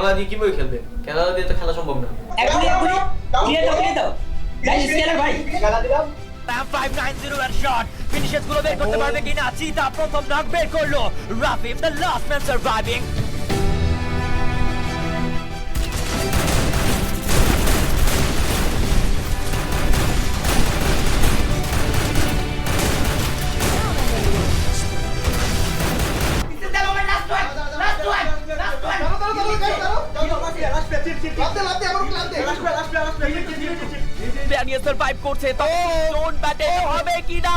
খেলা দিয়ে কীভাবে খেলবে? খেলা দিয়ে তো খেলা সম্ভব না। এখনই এখনই। দিয়ে দাও দিয়ে দাও। গাইস স্কেলার ভাই। প্যাম 590 এর শট ফিনিশেসগুলো বের করতে পারবে কিনা? চিতা প্রথম নক বের করল। Rafim the last man surviving Daniel survive করছে তো জোন ব্যাটে হবে কিনা?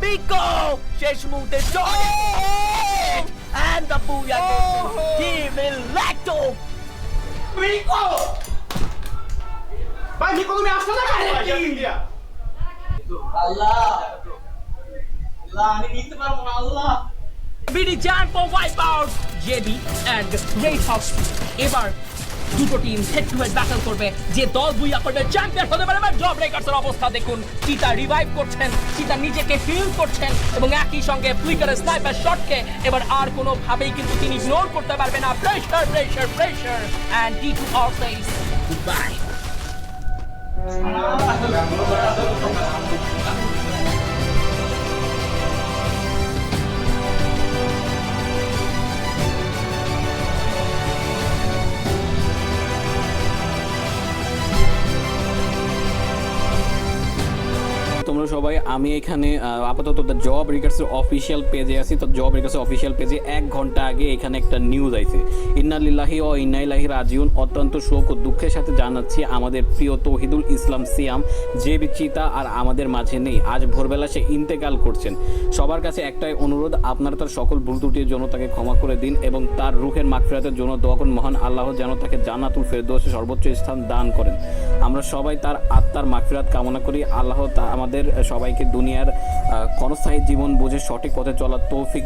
বিকো শেষ মুহূর্তে জয় এন্ড দ্য বুয়া হি উইল ল্যাকটো আল্লাহ। আল্লাহ আমি নিতে পারব না আল্লাহ। BD champ for wipe out JB and red hawks এবার দুটো team head to head battle করবে। যে দল বুইয়া করবে চ্যাম্পিয়ন হতে পারে জব ব্রেকার্সের অবস্থা দেখুন। চিতা রিভাইভ করছেন, চিতা নিজেকে হিল করছেন এবং একই সঙ্গে ফ্লিকারের স্নাইপার শটকে এবার আর কোনো ভাবেই কিন্তু তিনি ইগনোর করতে পারবে না। Pressure pressure pressure and T to all says goodbye তোমরা সবাই, আমি এখানে আপাতত জব রিকার্সের অফিসিয়াল পেজে আছি। তো জব রিকার্সের অফিসিয়াল পেজে এক ঘণ্টা আগে এখানে একটা নিউজ আইছে। ইন্নালিল্লাহি ও ইন্নাইলাহি রাজিউন। অত্যন্ত শোক ও দুঃখের সাথে জানাচ্ছি আমাদের প্রিয় তৌহিদুল ইসলাম সিয়াম, যে বিচিতা আর আমাদের মাঝে নেই। আজ ভোরবেলা সে ইন্তেকাল করছেন। সবার কাছে একটাই অনুরোধ, আপনারা তার সকল ভুল ত্রুটির জন্য তাকে ক্ষমা করে দিন এবং তার রুহের মাগফিরাতের জন্য দোয়া মহান আল্লাহ যেন তাকে জান্নাতুল ফেরদৌসে সর্বোচ্চ স্থান দান করেন। আমরা সবাই তার আত্মার মাগফিরাত কামনা করি। আল্লাহ তা আমাদের সবাইকে দুনিয়ার ক্ষণস্থায়ী জীবন বুঝে সঠিক পথে চলার তৌফিক